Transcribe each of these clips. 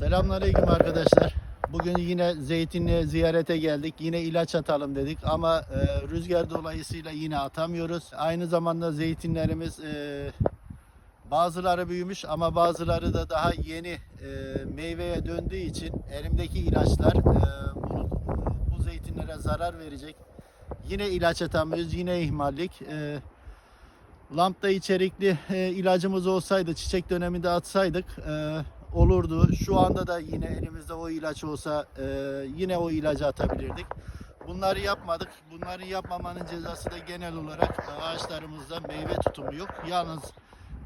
Selamünaleyküm arkadaşlar. Bugün yine zeytinliğe ziyarete geldik. Yine ilaç atalım dedik ama e, rüzgar dolayısıyla yine atamıyoruz. Aynı zamanda zeytinlerimiz e, bazıları büyümüş ama bazıları da daha yeni e, meyveye döndüğü için elimdeki ilaçlar e, bunu, bu zeytinlere zarar verecek. Yine ilaç atamıyoruz. Yine ihmallik. E, Lambda içerikli e, ilacımız olsaydı, çiçek döneminde atsaydık e, olurdu. Şu anda da yine elimizde o ilaç olsa e, yine o ilacı atabilirdik. Bunları yapmadık. Bunları yapmamanın cezası da genel olarak ağaçlarımızda meyve tutumu yok. Yalnız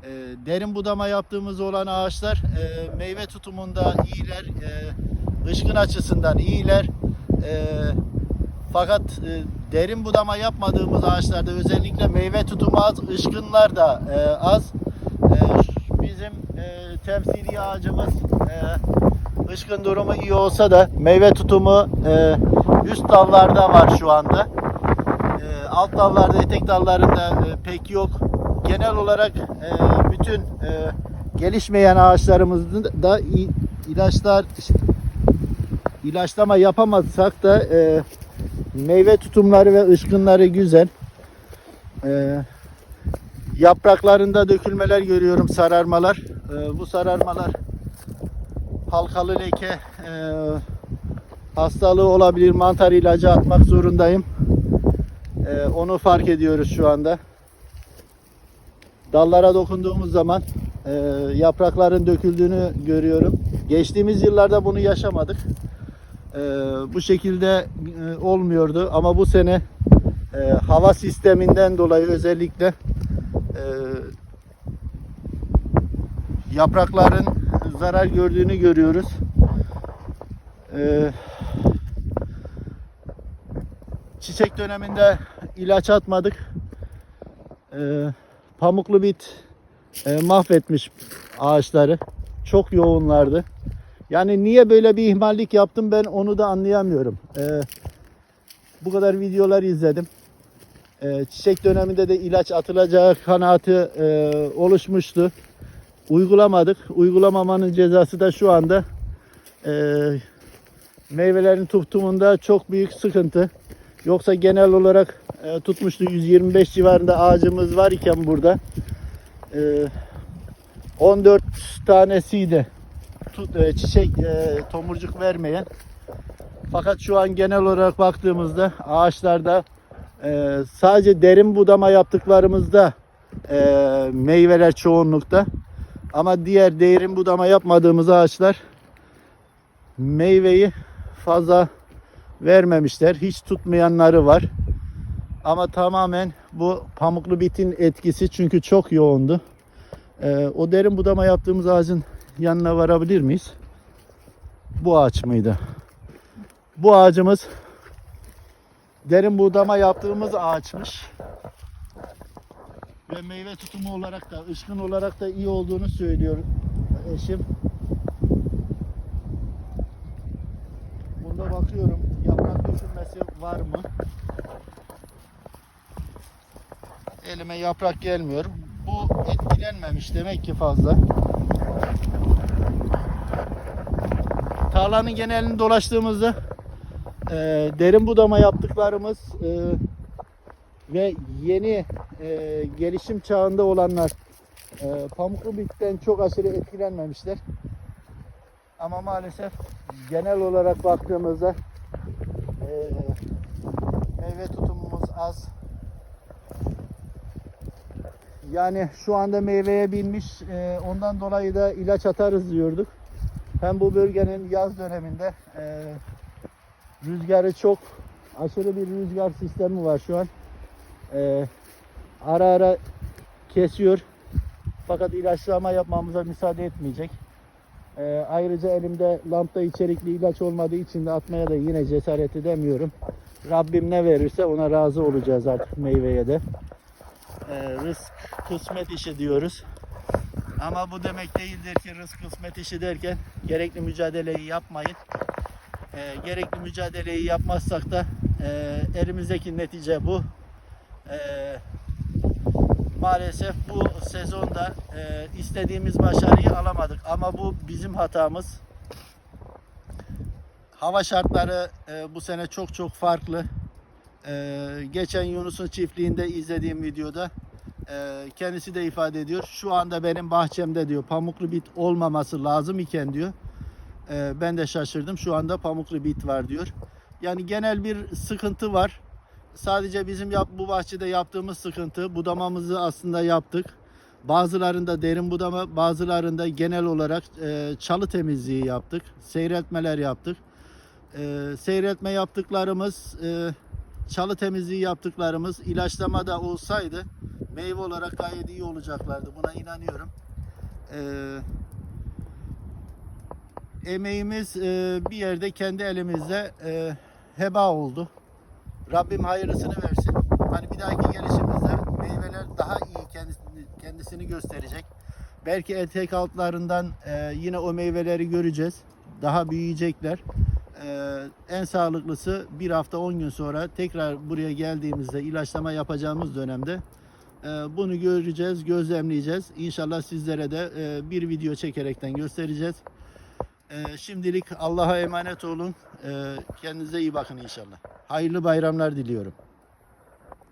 e, derin budama yaptığımız olan ağaçlar e, meyve tutumunda iyiler, e, ışkın açısından iyiler. E, fakat e, derin budama yapmadığımız ağaçlarda özellikle meyve tutumu az, ışkınlar da e, az. Temsili ağacımız e, ışkın durumu iyi olsa da meyve tutumu e, üst dallarda var şu anda. E, alt dallarda, etek dallarında e, pek yok. Genel olarak e, bütün e, gelişmeyen ağaçlarımızın da ilaçlar ilaçlama yapamazsak da e, meyve tutumları ve ışkınları güzel. E, yapraklarında dökülmeler görüyorum, sararmalar. E, bu sararmalar halkalı leke e, hastalığı olabilir. Mantar ilacı atmak zorundayım. E, onu fark ediyoruz şu anda. Dallara dokunduğumuz zaman e, yaprakların döküldüğünü görüyorum. Geçtiğimiz yıllarda bunu yaşamadık. E, bu şekilde e, olmuyordu ama bu sene e, hava sisteminden dolayı özellikle e, yaprakların zarar gördüğünü görüyoruz. E, çiçek döneminde ilaç atmadık. E, pamuklu bit e, mahvetmiş ağaçları. Çok yoğunlardı. Yani niye böyle bir ihmallik yaptım ben onu da anlayamıyorum. E, bu kadar videolar izledim. E, çiçek döneminde de ilaç atılacağı kanaati e, oluşmuştu. Uygulamadık. Uygulamamanın cezası da şu anda e, meyvelerin tutumunda çok büyük sıkıntı. Yoksa genel olarak e, tutmuştu 125 civarında ağacımız var iken burada. E, 14 tanesiydi tut, e, çiçek e, tomurcuk vermeyen. Fakat şu an genel olarak baktığımızda ağaçlarda e, sadece derin budama yaptıklarımızda e, meyveler çoğunlukta. Ama diğer derin budama yapmadığımız ağaçlar meyveyi fazla vermemişler. Hiç tutmayanları var. Ama tamamen bu pamuklu bitin etkisi çünkü çok yoğundu. Ee, o derin budama yaptığımız ağacın yanına varabilir miyiz? Bu ağaç mıydı? Bu ağacımız derin budama yaptığımız ağaçmış. Ve meyve tutumu olarak da, ışkın olarak da iyi olduğunu söylüyor eşim. Bunda bakıyorum yaprak dökülmesi var mı? Elime yaprak gelmiyor. Bu etkilenmemiş demek ki fazla. Tarlanın genelini dolaştığımızda e, derin budama yaptıklarımız e, ve yeni e, gelişim çağında olanlar e, pamuklu bitten çok aşırı etkilenmemişler. Ama maalesef genel olarak baktığımızda e, meyve tutumumuz az. Yani şu anda meyveye binmiş. e, ondan dolayı da ilaç atarız diyorduk. Hem bu bölgenin yaz döneminde e, rüzgarı çok aşırı bir rüzgar sistemi var şu an. E, ara ara kesiyor. Fakat ilaçlama yapmamıza müsaade etmeyecek. E, ayrıca elimde lambda içerikli ilaç olmadığı için de atmaya da yine cesaret edemiyorum. Rabbim ne verirse ona razı olacağız artık meyveye de. E, rızk kısmet işi diyoruz. Ama bu demek değildir ki rızk kısmet işi derken gerekli mücadeleyi yapmayın. E, gerekli mücadeleyi yapmazsak da e, elimizdeki netice bu. E, maalesef bu sezonda e, istediğimiz başarıyı alamadık. Ama bu bizim hatamız. hava şartları e, bu sene çok çok farklı. E, geçen Yunus'un çiftliğinde izlediğim videoda e, kendisi de ifade ediyor. Şu anda benim bahçemde diyor pamuklu bit olmaması lazım iken diyor. E, ben de şaşırdım. Şu anda pamuklu bit var diyor. Yani genel bir sıkıntı var. Sadece bizim yap, bu bahçede yaptığımız sıkıntı budamamızı aslında yaptık. Bazılarında derin budama, bazılarında genel olarak e, çalı temizliği yaptık. Seyretmeler yaptık. E, seyretme yaptıklarımız, e, çalı temizliği yaptıklarımız ilaçlama da olsaydı meyve olarak gayet iyi olacaklardı. Buna inanıyorum. E, emeğimiz e, bir yerde kendi elimizde e, heba oldu. Rabbim hayırlısını versin. Hani bir dahaki gelişimizde meyveler daha iyi kendisini, kendisini gösterecek. Belki etek altlarından e, yine o meyveleri göreceğiz. Daha büyüyecekler. E, en sağlıklısı bir hafta 10 gün sonra tekrar buraya geldiğimizde ilaçlama yapacağımız dönemde e, bunu göreceğiz, gözlemleyeceğiz. İnşallah sizlere de e, bir video çekerekten göstereceğiz. E, şimdilik Allah'a emanet olun. E, kendinize iyi bakın inşallah. Hayırlı bayramlar diliyorum.